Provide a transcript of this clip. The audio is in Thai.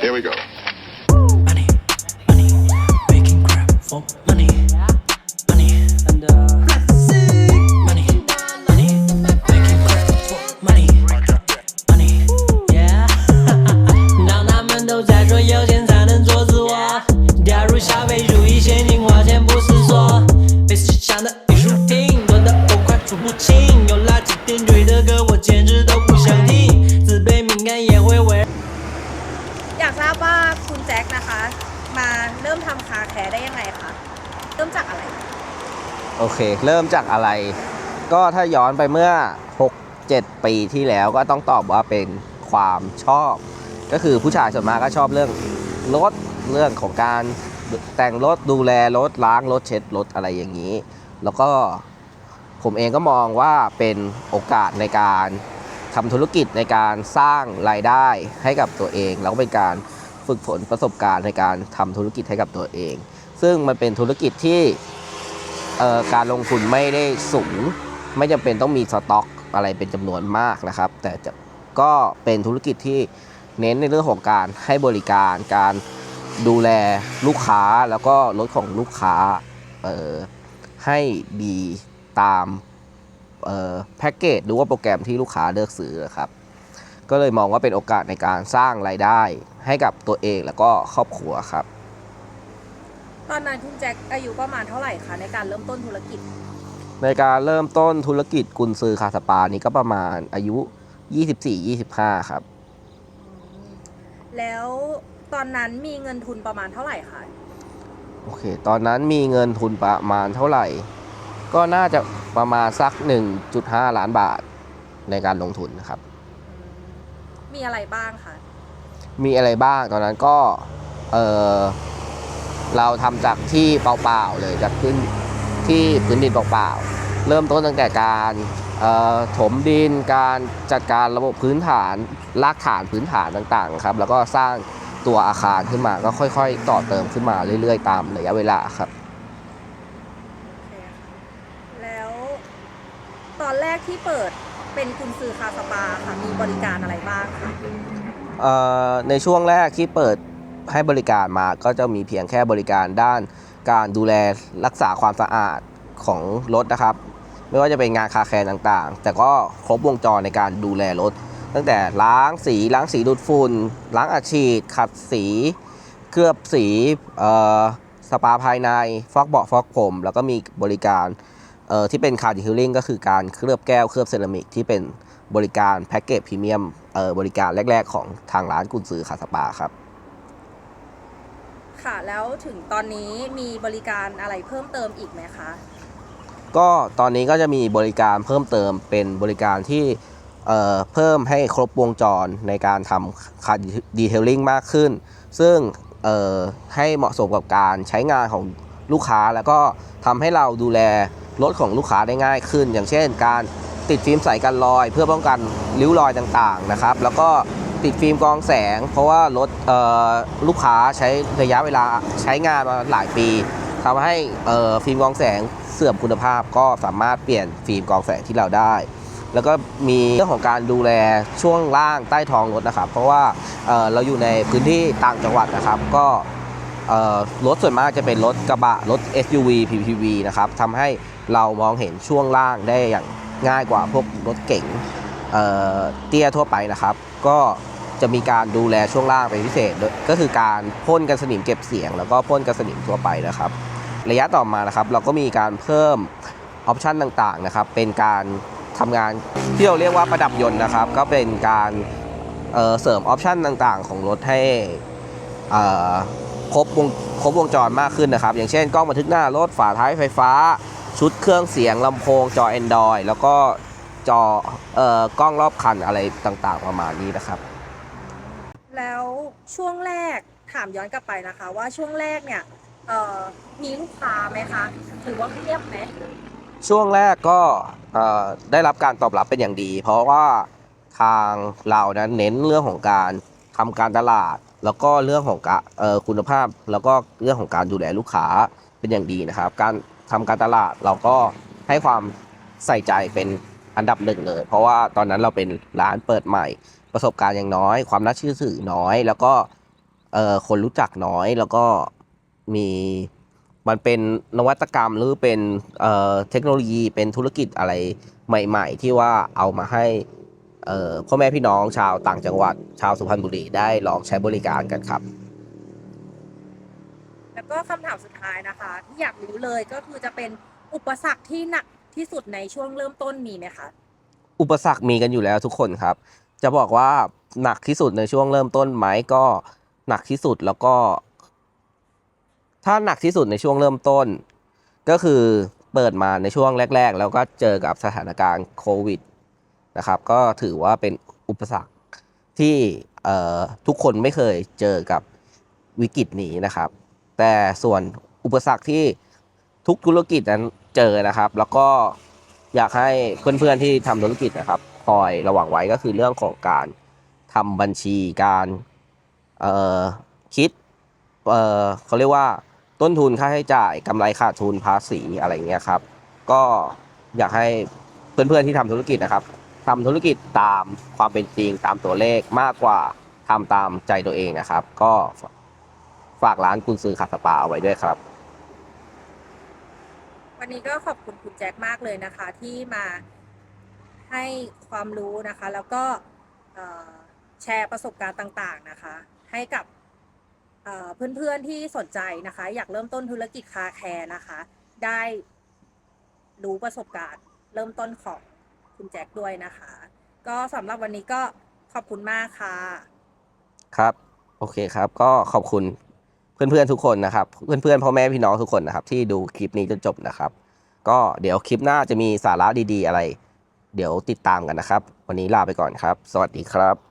Here we go. money, money, making crap for คุณแจ็คนะคะ มาเริ่มทำคาแคร์ได้ยังไงคะเริ่มจากอะไร โอเค เริ่มจากอะไร ก็ถ้าย้อนไปเมื่อ 6 7 ปีที่แล้วก็ต้องตอบว่าเป็นความชอบ ก็คือผู้ชายส่วนมากก็ชอบเรื่องรถเรื่องของการแต่งรถดูแลรถล้างรถเช็ดรถอะไรอย่างนี้ แล้วก็ผมเองก็มองว่าเป็นโอกาสในการทำธุรกิจในการสร้างรายได้ให้กับตัวเอง แล้วก็เป็นการ ฝึกฝนประสบการณ์ในการทำธุรกิจให้กับตัวเอง ซึ่งมันเป็นธุรกิจที่การลงทุนไม่ได้สูง ไม่จำเป็นต้องมีสต็อกอะไรเป็นจำนวนมากนะครับ แต่ก็เป็นธุรกิจที่เน้นในเรื่องของการให้บริการ การดูแลลูกค้าแล้วก็รถของลูกค้าให้ดีตามแพ็กเกจหรือว่าโปรแกรมที่ลูกค้าเลือกซื้อครับ ก็เลยมองว่าเป็นโอกาสในการสร้างรายได้ให้กับตัวเองแล้วก็ครอบครัวครับ ตอนนั้นคุณแจ็คอายุประมาณเท่าไหร่คะในการเริ่มต้นธุรกิจ ในการเริ่มต้นธุรกิจกุนซือคาสปานี้ก็ประมาณอายุ 24-25 ครับ แล้วตอนนั้นมีเงินทุนประมาณเท่าไหร่คะโอเค ตอนนั้นมีเงินทุนประมาณเท่าไหร่ ก็น่าจะประมาณสัก 1.5 ล้านบาทในการลงทุนนะครับ มีอะไรบ้างคะมีอะไรบ้างตอนนั้นก็เออเราทำจากที่เปล่าๆเลยจากพื้นที่พื้นดินเปล่าๆเริ่มต้นตั้งแต่การเอ่อถมดินการจัดการระบบพื้นฐานรากฐานพื้นฐานต่างๆครับแล้วก็สร้างตัวอาคารขึ้นมาก็ค่อยๆ ต่อเติมขึ้นมาเรื่อย ๆ ตามระยะเวลาครับโอเคค่ะแล้วตอนแรกที่เปิด เป็นคุณซื้อคาสปาค่ะมีบริการอะไรบ้างคะเอ่อในช่วงแรกที่เปิดให้บริการมาก็จะมีเพียงแค่บริการด้านการดูแลรักษาความสะอาดของรถนะครับ ไม่ว่าจะเป็นงานคาแคร์ต่างๆ แต่ก็ครบวงจรในการดูแลรถ ตั้งแต่ล้างสีล้างสีดูดฝุ่นล้างอัดฉีด ขัดสี เคลือบสีเอ่อสปาภายใน ฟอกเบาะฟอกผม แล้วก็มีบริการ เอ่อที่เป็นคาร์ดิฮิลลิ่งก็คือการเคลือบแก้วเคลือบเซรามิกที่เป็นบริการแพ็กเกจพรีเมียมเอ่อบริการแรก ๆ ของทางร้านกุนซือคาสปาครับ ค่ะ แล้วถึงตอนนี้มีบริการอะไรเพิ่มเติมอีกไหมคะก็ตอนนี้ก็จะมีบริการเพิ่มเติมเป็นบริการที่เอ่อเพิ่มให้ครบวงจรในการทำคาร์ดีเทลลิ่งมากขึ้น ซึ่งเอ่อให้เหมาะสมกับการใช้งานของ ลูกค้าแล้วก็ทำให้เราดูแลรถของลูกค้าได้ง่ายขึ้น อย่างเช่น การติดฟิล์มใสกันรอย เพื่อป้องกันริ้วรอยต่างๆนะครับ แล้วก็ติดฟิล์มกองแสง เพราะว่ารถเออลูกค้าใช้ระยะเวลาใช้งานมาหลายปีทำให้เออฟิล์มกองแสงเสื่อมคุณภาพก็สามารถเปลี่ยนฟิล์มกองแสงที่เราได้ แล้วก็มีเรื่องของการดูแลช่วงล่างใต้ท้องรถนะครับ เพราะว่าเออเราอยู่ในพื้นที่ต่างจังหวัดนะครับ ก็ รถส่วนมากจะเป็นรถกระบะรถ SUV PPV นะครับทำให้เรามองเห็นช่วงล่างได้อย่างง่ายกว่าพวกรถเก๋งเเตี้ยทั่วไปนะครับ ก็จะมีการดูแลช่วงล่างเป็นพิเศษ ก็คือการพ่นกันสนิมเก็บเสียง แล้วก็พ่นกันสนิมทั่วไปนะครับ ระยะต่อมานะครับ เราก็มีการเพิ่มออปชันต่างๆนะครับ เป็นการทำงานที่เราเรียกว่าประดับยนต์นะครับ ก็เป็นการเเสริมออปชันต่างๆ ของรถให้อ่อ ครบวงครบวงจรมากขึ้นนะครับ อย่างเช่นกล้องบันทึกหน้ารถฝาท้ายไฟฟ้า ชุดเครื่องเสียงลำโพงจอ Android แล้วก็จอเอ่อกล้องรอบคันอะไรต่างๆประมาณนี้นะครับ แล้วช่วงแรกถามย้อนกลับไปนะคะ ว่าช่วงแรกเนี่ยเอ่อมีลูกค้าไหมคะถือว่าเงียบไหมช่วงแรกก็เอ่อได้รับการตอบรับเป็นอย่างดี เพราะว่าทางเรานั้นเน้นเรื่องของการทำการตลาด แล้วก็เรื่องของกะเอ่อคุณภาพ แล้วก็เรื่องของการดูแลลูกค้าเป็นอย่างดีนะครับ การทำการตลาดเราก็ให้ความใส่ใจเป็นอันดับหนึ่งเลย เพราะว่าตอนนั้นเราเป็นร้านเปิดใหม่ ประสบการณ์ยังน้อย ความน่าเชื่อถือน้อย แล้วก็คนรู้จักน้อยแล้วก็มีมันเป็นนวัตกรรมหรือเป็นเเทคโนโลยีเป็นธุรกิจอะไรใหม่ ๆ ที่ว่าเอามาให้ พ่อแม่พี่น้องชาวต่างจังหวัด ชาวสุพรรณบุรีได้ลองใช้บริการกันครับ แล้วก็คำถามสุดท้ายนะคะที่อยากรู้เลยก็คือจะเป็นอุปสรรคที่หนักที่สุดในช่วงเริ่มต้นมีไหมคะอุปสรรคมีกันอยู่แล้วทุกคนครับ จะบอกว่าหนักที่สุดในช่วงเริ่มต้นไหมก็หนักที่สุดแล้วก็ ถ้าหนักที่สุดในช่วงเริ่มต้น ก็คือเปิดมาในช่วงแรก ๆ แล้วก็เจอกับสถานการณ์โควิด นะครับ ก็ถือว่าเป็นอุปสรรคที่ทุกคนไม่เคยเจอกับวิกฤตนี้นะครับ แต่ส่วนอุปสรรคที่ทุกธุรกิจนั้นเจอนะครับ แล้วก็อยากให้เพื่อนๆที่ทำธุรกิจนะครับคอยระวังไว้ก็คือเรื่องของการทำบัญชีการคิดเเขาเรียกว่าต้นทุนค่าใช้จ่ายกำไรขาดทุนภาษีอะไรเงี้ยครับ ก็อยากให้เพื่อนๆที่ทำธุรกิจนะครับ ทำธุรกิจตามความเป็นจริงตามตัวเลขมากกว่าทำตามใจตัวเองนะครับ ก็ฝากร้านกุนซือขัดสปาเอาไว้ด้วยครับ วันนี้ก็ขอบคุณคุณแจ็คมากเลยนะคะ ที่มาให้ความรู้นะคะ แล้วก็แชร์ประสบการณ์ต่าง ๆนะคะ ให้กับเอ่อเพื่อนๆที่สนใจนะคะ อยากเริ่มต้นธุรกิจคาแคร์นะคะ ได้รู้ประสบการณ์เริ่มต้นของ คุณแจ็คด้วยนะคะ ก็สำหรับวันนี้ก็ขอบคุณมากค่ะ ครับ โอเคครับ ก็ขอบคุณเพื่อนๆทุกคนนะครับ เพื่อนๆพ่อแม่พี่น้องทุกคนนะครับ ที่ดูคลิปนี้จนจบนะครับ ก็เดี๋ยวคลิปหน้าจะมีสาระดีๆอะไร เดี๋ยวติดตามกันนะครับ วันนี้ลาไปก่อนครับ สวัสดีครับ